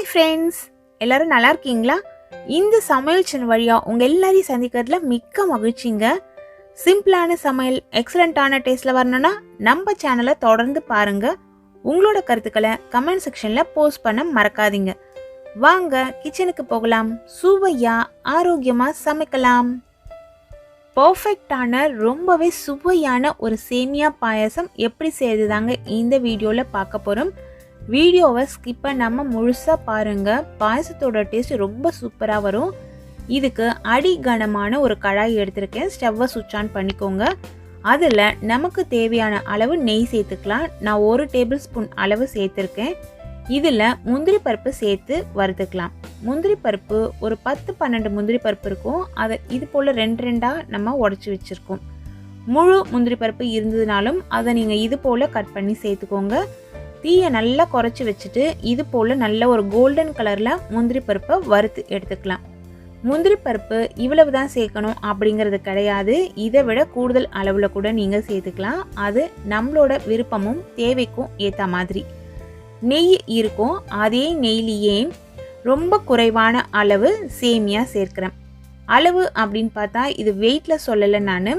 Hi friends எல்லோரும் நல்லா இருக்கீங்களா? இந்த சமையல் சேனல் வழியாக உங்கள் எல்லாரையும் சந்திக்கிறதுல மிக்க மகிழ்ச்சிங்க. சிம்பிளான சமையல் எக்ஸலண்ட்டான டேஸ்ட்டில் வரணும்னா நம்ம சேனலை தொடர்ந்து பாருங்கள் உங்களோட கருத்துக்களை கமெண்ட் செக்ஷனில் போஸ்ட் பண்ண மறக்காதீங்க. வாங்க கிச்சனுக்கு போகலாம். சுவையாக ஆரோக்கியமாக சமைக்கலாம். பர்ஃபெக்டான ரொம்பவே சுவையான ஒரு சேமியா பாயாசம் எப்படி செய்யுதுதாங்க இந்த வீடியோவில் பார்க்க போகிறோம் வீடியோவை ஸ்கிப் பண்ணாமல் முழுசாக பாருங்கள் பாயசத்தோட டேஸ்ட் ரொம்ப சூப்பராக வரும். இதுக்கு அடி கனமான ஒரு கடாய் எடுத்திருக்கேன். ஸ்டவ்வை சுவிட்ச் ஆன் பண்ணிக்கோங்க. அதில் நமக்கு தேவையான அளவு நெய் சேர்த்துக்கலாம். நான் ஒரு டேபிள் ஸ்பூன் அளவு சேர்த்துருக்கேன். இதில் முந்திரி பருப்பு சேர்த்து வறுத்துக்கலாம். முந்திரி பருப்பு ஒரு பத்து பன்னெண்டு முந்திரி பருப்பு இருக்கும். அதை இது போல் ரெண்டு ரெண்டாக நம்ம உடச்சி வச்சுருக்கோம். முழு முந்திரி பருப்பு இருந்ததுனாலும் அதை நீங்கள் இது போல் கட் பண்ணி சேர்த்துக்கோங்க. தீயை நல்லா குறைச்சி வச்சுட்டு இது போல் நல்ல ஒரு கோல்டன் கலரில் முந்திரி பருப்பை வறுத்து எடுத்துக்கலாம். முந்திரி பருப்பு இவ்வளவு தான் சேர்க்கணும் அப்படிங்கிறது கிடையாது. இதை விட கூடுதல் அளவில் கூட நீங்கள் சேர்த்துக்கலாம். அது நம்மளோட விருப்பமும் தேவைக்கும் ஏற்ற மாதிரி. நெய் இருக்கும். அதே நெய்லியே ரொம்ப குறைவான அளவு சேமியா சேர்க்கிறேன். அளவு அப்படின்னு பார்த்தா இது வெயிட்டில் சொல்லலை நான்.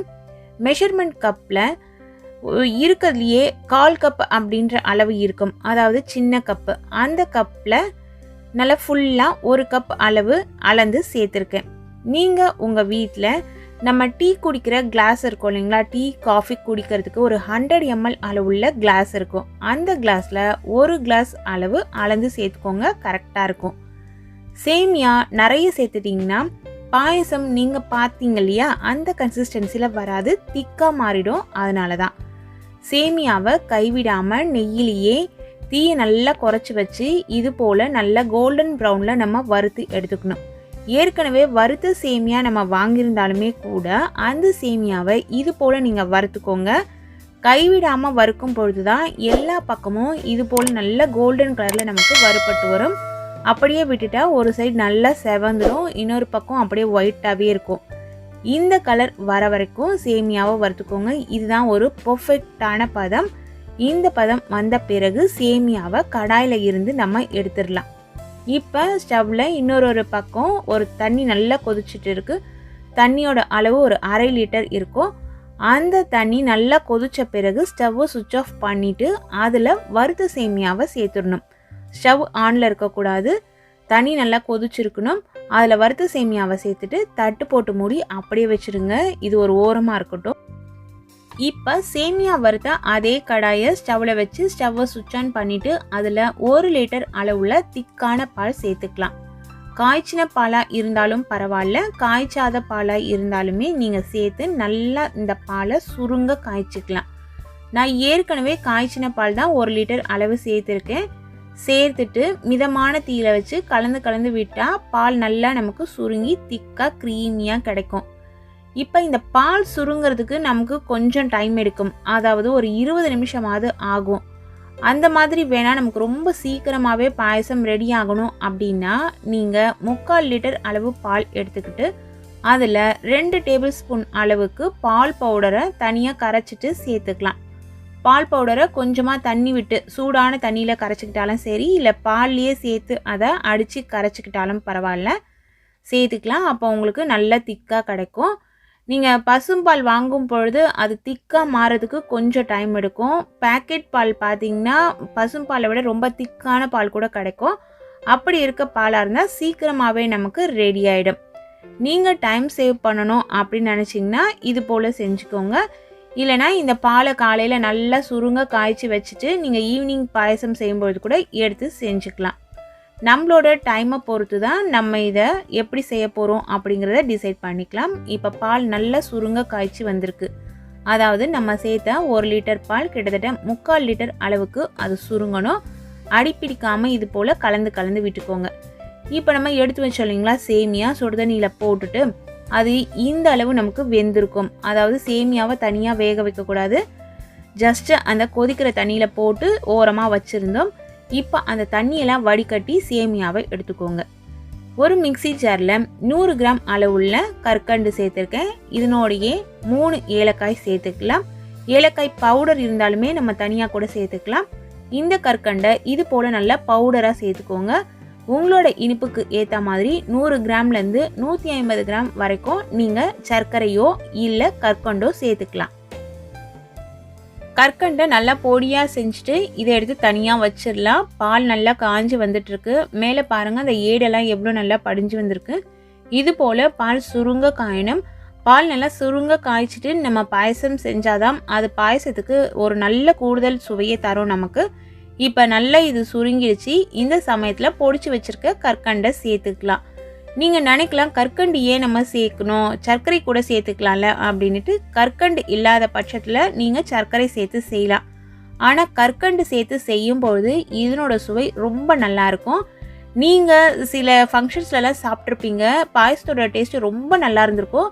மெஷர்மெண்ட் கப்பில் இருக்கிறதுலையே கால் கப் அப்படின்ற அளவு இருக்கும். அதாவது சின்ன கப்பு அந்த கப்பில் நல்லா ஃபுல்லாக ஒரு கப் அளவு அளந்து சேர்த்துருக்கேன். நீங்கள் உங்கள் வீட்டில் நம்ம டீ குடிக்கிற கிளாஸ் இருக்கும் இல்லைங்களா? டீ காஃபி குடிக்கிறதுக்கு ஒரு ஹண்ட்ரட் எம்எல் அளவுள்ள கிளாஸ் இருக்கும். அந்த கிளாஸில் ஒரு கிளாஸ் அளவு அளந்து சேர்த்துக்கோங்க கரெக்டாக இருக்கும். சேமியா நிறைய சேர்த்துட்டிங்கன்னா பாயசம் நீங்கள் பார்த்தீங்க இல்லையா? அந்த கன்சிஸ்டன்சியில் வராது திக்காக மாறிடும். அதனால தான் சேமியாவை கைவிடாமல் நெய்யிலேயே தீயை நல்லா குறைச்சி வச்சு இது போல் நல்லா கோல்டன் ப்ரௌனில் நம்ம வறுத்து எடுத்துக்கணும். ஏற்கனவே வறுத்த சேமியா நம்ம வாங்கியிருந்தாலுமே கூட அந்த சேமியாவை இது போல் நீங்கள் வறுத்துக்கோங்க. கைவிடாமல் வறுக்கும் பொழுது தான் எல்லா பக்கமும் இது போல் நல்ல கோல்டன் கலரில் நமக்கு வறுப்பட்டு வரும். அப்படியே விட்டுட்டா ஒரு சைடு நல்லா செவந்துடும் இன்னொரு பக்கம் அப்படியே ஒயிட்டாகவே இருக்கும். இந்த கலர் வர வரைக்கும் சேமியாவை வறுத்துக்கோங்க. இதுதான் ஒரு பர்ஃபெக்டான பதம். இந்த பதம் வந்த பிறகு சேமியாவை கடாயில் இருந்து நம்ம எடுத்துடலாம். இப்போ ஸ்டவ்வில் இன்னொரு ஒரு பக்கம் ஒரு தண்ணி நல்லா கொதிச்சுட்டு இருக்குது தண்ணியோட அளவு ஒரு அரை லிட்டர் இருக்கும். அந்த தண்ணி நல்லா கொதிச்ச பிறகு ஸ்டவ்வை சுவிட்ச் ஆஃப் பண்ணிவிட்டு அதில் வறுத்த சேமியாவை சேர்த்துடணும். ஸ்டவ் ஆனில் இருக்கக்கூடாது. தண்ணி நல்லா கொதிச்சிருக்கணும். அதில் வறுத்த சேமியாவை சேர்த்துட்டு தட்டு போட்டு மூடி அப்படியே வச்சுருங்க. இது ஒரு ஓரமாக இருக்கட்டும். இப்போ சேமியா வறுத்த அதே கடாயை ஸ்டவ்வில் வச்சு ஸ்டவ்வை சுவிட்ச் ஆன் பண்ணிவிட்டு அதில் ஒரு லிட்டர் அளவுள்ள திக்கான பால் சேர்த்துக்கலாம். காய்ச்சின பாலாக இருந்தாலும் பரவாயில்ல. காய்ச்சாத பாலாக இருந்தாலுமே நீங்கள் சேர்த்து நல்லா இந்த பாலை சுருங்க காய்ச்சிக்கலாம். நான் ஏற்கனவே காய்ச்சின பால் தான் ஒரு லிட்டர் அளவு சேர்த்துருக்கேன். சேர்த்துட்டு மிதமான தீயில வச்சு கலந்து கலந்து விட்டால் பால் நல்லா நமக்கு சுருங்கி திக்காக க்ரீமியாக கிடைக்கும். இப்போ இந்த பால் சுருங்கிறதுக்கு நமக்கு கொஞ்சம் டைம் எடுக்கும். அதாவது ஒரு இருபது நிமிஷமாவது ஆகும். அந்த மாதிரி வேணால் நமக்கு ரொம்ப சீக்கிரமாகவே பாயசம் ரெடி ஆகணும் அப்படின்னா நீங்கள் முக்கால் லிட்டர் அளவு பால் எடுத்துக்கிட்டு அதில் ரெண்டு டேபிள் ஸ்பூன் அளவுக்கு பால் பவுடரை தனியாக கரைச்சிட்டு சேர்த்துக்கலாம். பால் பவுடரை கொஞ்சமாக தண்ணி விட்டு சூடான தண்ணியில் கரைச்சிக்கிட்டாலும் சரி இல்லை பால்லையே சேர்த்து அதை அடித்து கரைச்சிக்கிட்டாலும் பரவாயில்ல. சேர்த்துக்கலாம். அப்போ உங்களுக்கு நல்ல திக்காக கிடைக்கும். நீங்கள் பசும்பால் வாங்கும் பொழுது அது திக்காக மாறதுக்கு கொஞ்சம் டைம் எடுக்கும். பேக்கெட் பால் பார்த்தீங்கன்னா பசும்பாலை விட ரொம்ப திக்கான பால் கூட கிடைக்கும். அப்படி இருக்க பாலாக இருந்தால் சீக்கிரமாகவே நமக்கு ரெடி ஆகிடும் நீங்கள் டைம் சேவ் பண்ணணும் அப்படின்னு நினச்சிங்கன்னா இது போல் செஞ்சுக்கோங்க. இல்லைனா இந்த பாலை காலையில் நல்லா சுருங்க காய்ச்சி வச்சுட்டு நீங்கள் ஈவினிங் பாயசம் செய்யும்பொழுது கூட எடுத்து செஞ்சுக்கலாம். நம்மளோட டைமை பொறுத்து தான் நம்ம இதை எப்படி செய்ய போகிறோம் அப்படிங்கிறத டிசைட் பண்ணிக்கலாம். இப்போ பால் நல்லா சுருங்க காய்ச்சி வந்திருக்கு. அதாவது நம்ம சேர்த்த ஒரு லிட்டர் பால் கிட்டத்தட்ட முக்கால் லிட்டர் அளவுக்கு அது சுருங்கணும். அடிப்பிடிக்காமல் இது போல் கலந்து கலந்து விட்டுக்கோங்க. இப்போ நம்ம எடுத்து வச்சோம் இல்லைங்களா சேமியா சுடுதண்ணியில் போட்டுட்டு அது இந்த அளவு நமக்கு வெந்திருக்கும். அதாவது சேமியாவை தனியாக வேக வைக்கக்கூடாது. ஜஸ்ட்டு அந்த கொதிக்கிற தண்ணியில் போட்டு ஓரமாக வச்சுருந்தோம். இப்போ அந்த தண்ணியெல்லாம் வடிகட்டி சேமியாவை எடுத்துக்கோங்க. ஒரு மிக்சி ஜாரில் நூறு கிராம் அளவுள்ள கற்கண்டு சேர்த்துருக்கேன். இதனோடையே மூணு ஏலக்காய் சேர்த்துக்கலாம். ஏலக்காய் பவுடர் இருந்தாலுமே நம்ம தனியாக கூட சேர்த்துக்கலாம். இந்த கற்கண்டை இது போல் நல்லா பவுடராக சேர்த்துக்கோங்க. உங்களோட இனிப்புக்கு ஏற்ற மாதிரி நூறு கிராம்லேருந்து நூற்றி ஐம்பது கிராம் வரைக்கும் நீங்கள் சர்க்கரையோ இல்லை கற்கண்டோ சேர்த்துக்கலாம். கற்கண்டை நல்லா பொடியாக செஞ்சுட்டு இதை எடுத்து தனியாக வச்சிடலாம். பால் நல்லா காஞ்சி வந்துட்டுருக்கு. மேலே பாருங்கள் அந்த ஏடெல்லாம் எவ்வளோ நல்லா படிஞ்சு வந்திருக்கு. இது போல் பால் சுருங்க காயணும். பால் நல்லா சுருங்க காய்ச்சிட்டு நம்ம பாயசம் செஞ்சாதான் அது பாயசத்துக்கு ஒரு நல்ல கூடுதல் சுவையை தரும் நமக்கு. இப்போ நல்லா இது சுருங்கிடுச்சு. இந்த சமயத்தில் பொடிச்சு வச்சிருக்க கற்கண்டை சேர்த்துக்கலாம். நீங்கள் நினைக்கலாம் கற்கண்டு ஏன் நம்ம சேர்க்கணும்? சர்க்கரை கூட சேர்த்துக்கலாம்ல அப்படின்ட்டு கற்கண்டு இல்லாத பட்சத்தில் நீங்கள் சர்க்கரை சேர்த்து செய்யலாம். ஆனால் கற்கண்டு சேர்த்து செய்யும்பொழுது இதனோட சுவை ரொம்ப நல்லாயிருக்கும் நீங்கள் சில ஃபங்க்ஷன்ஸ்லலாம் சாப்பிட்ருப்பீங்க பாயசத்தோட டேஸ்ட்டு ரொம்ப நல்லா இருந்திருக்கும்.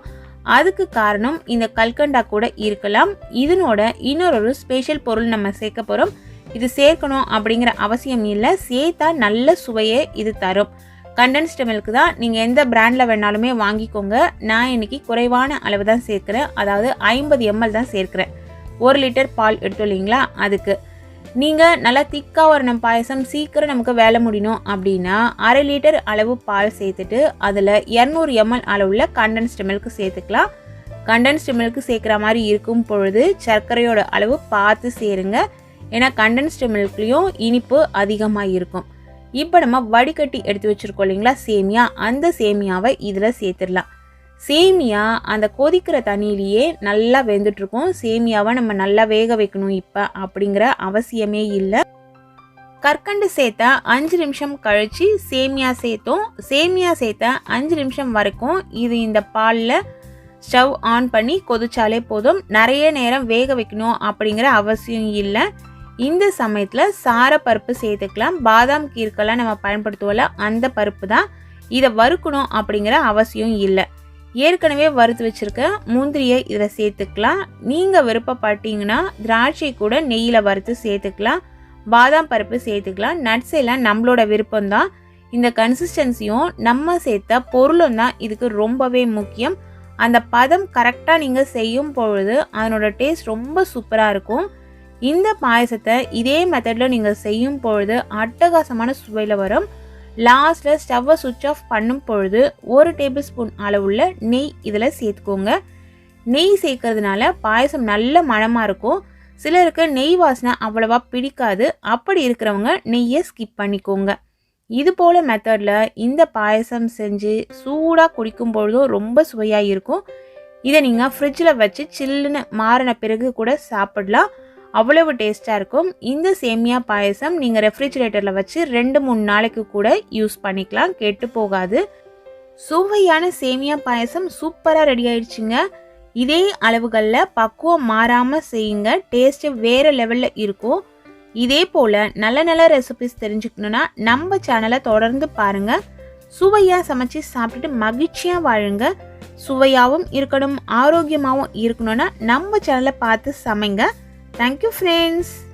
அதுக்கு காரணம் இந்த கல்கண்டா கூட இருக்கலாம். இதனோட இன்னொரு ஸ்பெஷல் பொருள் நம்ம சேர்க்க போகிறோம் இது சேர்க்கணும் அப்படிங்கிற அவசியம் இல்லை. சேர்த்தா நல்ல சுவையை இது தரும். கண்டென்ஸ்டு மில்க் தான் நீங்கள் எந்த பிராண்டில் வேணாலுமே வாங்கிக்கோங்க. நான் இன்னைக்கு குறைவான அளவு தான் சேர்க்குறேன். அதாவது ஐம்பது எம்எல் தான் சேர்க்குறேன். ஒரு லிட்டர் பால் எடுத்தோம் இல்லைங்களா? அதுக்கு. நீங்கள் நல்லா திக்காக வரணும் பாயசம். சீக்கிரம் நமக்கு வேலை முடியணும் அப்படின்னா அரை லிட்டர் அளவு பால் சேர்த்துட்டு அதில் இரநூறு எம்எல் அளவுள்ள கண்டென்ஸ்டு மில்க் சேர்த்துக்கலாம். கண்டென்ஸ்டு மில்க் சேர்க்குற மாதிரி இருக்கும் பொழுது சர்க்கரையோட அளவு பார்த்து சேருங்க. ஏன்னா கண்டென்ஸ்டு மில்க்லேயும் இனிப்பு அதிகமாக இருக்கும் இப்போ நம்ம வடிகட்டி எடுத்து வச்சுருக்கோம் இல்லைங்களா சேமியா? அந்த சேமியாவை இதில் சேர்த்துடலாம். சேமியா அந்த கொதிக்கிற தண்ணியிலேயே நல்லா வெந்துட்டுருக்கும். சேமியாவை நம்ம நல்லா வேக வைக்கணும் இப்போ அப்படிங்கிற அவசியமே இல்லை. கற்கண்டு சேர்த்த அஞ்சு நிமிஷம் கழித்து சேமியா சேர்த்தோம். சேமியா சேர்த்த அஞ்சு நிமிஷம் வரைக்கும் இது இந்த பாலில் ஸ்டவ் ஆன் பண்ணி கொதிச்சாலே போதும். நிறைய நேரம் வேக வைக்கணும் அப்படிங்கிற அவசியம் இல்லை. இந்த சமயத்தில் சார பருப்பு சேர்த்துக்கலாம். பாதாம் கீர்க்கெல்லாம் நம்ம பயன்படுத்துவோம்ல அந்த பருப்பு தான் இதை வறுக்கணும் அப்படிங்கிற அவசியம் இல்லை. ஏற்கனவே வறுத்து வச்சுருக்க முந்திரியை இதில் சேர்த்துக்கலாம். நீங்கள் விருப்பப்பட்டீங்கன்னா திராட்சை கூட நெய்யில் வறுத்து சேர்த்துக்கலாம். பாதாம் பருப்பு சேர்த்துக்கலாம். நட்ஸ் எல்லாம் நம்மளோட விருப்பம்தான். இந்த கன்சிஸ்டன்சியும் நம்ம சேர்த்த பொருளும் தான் இதுக்கு ரொம்பவே முக்கியம். அந்த பதம் கரெக்டாக நீங்கள் செய்யும் பொழுது அதனோட டேஸ்ட் ரொம்ப சூப்பராக இருக்கும். இந்த பாயசத்தை இதே மெத்தடில் நீங்கள் செய்யும் பொழுது அட்டகாசமான சுவையில் வரும். லாஸ்ட்டில் ஸ்டவ்வை சுவிட்ச் ஆஃப் பண்ணும் பொழுது ஒரு டேபிள் ஸ்பூன் அளவுள்ள நெய் இதில் சேர்த்துக்கோங்க. நெய் சேர்க்கறதுனால பாயசம் நல்ல மணமாக இருக்கும். சிலருக்கு நெய் வாசனை அவ்வளவா பிடிக்காது. அப்படி இருக்கிறவங்க நெய்யை ஸ்கிப் பண்ணிக்கோங்க. இது போல் மெத்தடில் இந்த பாயசம் செஞ்சு சூடாக குடிக்கும் பொழுதும் ரொம்ப சுவையாக இருக்கும். இதை நீங்கள் ஃப்ரிட்ஜில் வச்சு சில்லுன்னு மாறின பிறகு கூட சாப்பிடலாம். அவ்வளவு டேஸ்ட்டாக இருக்கும். இந்த சேமியா பாயசம் நீங்கள் ரெஃப்ரிஜிரேட்டரில் வச்சு ரெண்டு மூணு நாளைக்கு கூட யூஸ் பண்ணிக்கலாம். கெட்டு போகாது. சுவையான சேமியா பாயசம் சூப்பராக ரெடி ஆயிடுச்சுங்க. இதே அளவுகளில் பக்குவம் மாறாமல் செய்யுங்க. டேஸ்ட்டு வேறு லெவலில் இருக்கும். இதே போல் நல்ல நல்ல ரெசிபிஸ் தெரிஞ்சுக்கணுன்னா நம்ம சேனலை தொடர்ந்து பாருங்கள் சுவையாக சமைச்சு சாப்பிட்டுட்டு மகிழ்ச்சியாக வாழுங்க. சுவையாகவும் இருக்கணும் ஆரோக்கியமாகவும் இருக்கணும்னா நம்ம சேனலை பார்த்து சமைங்க. Thank you friends.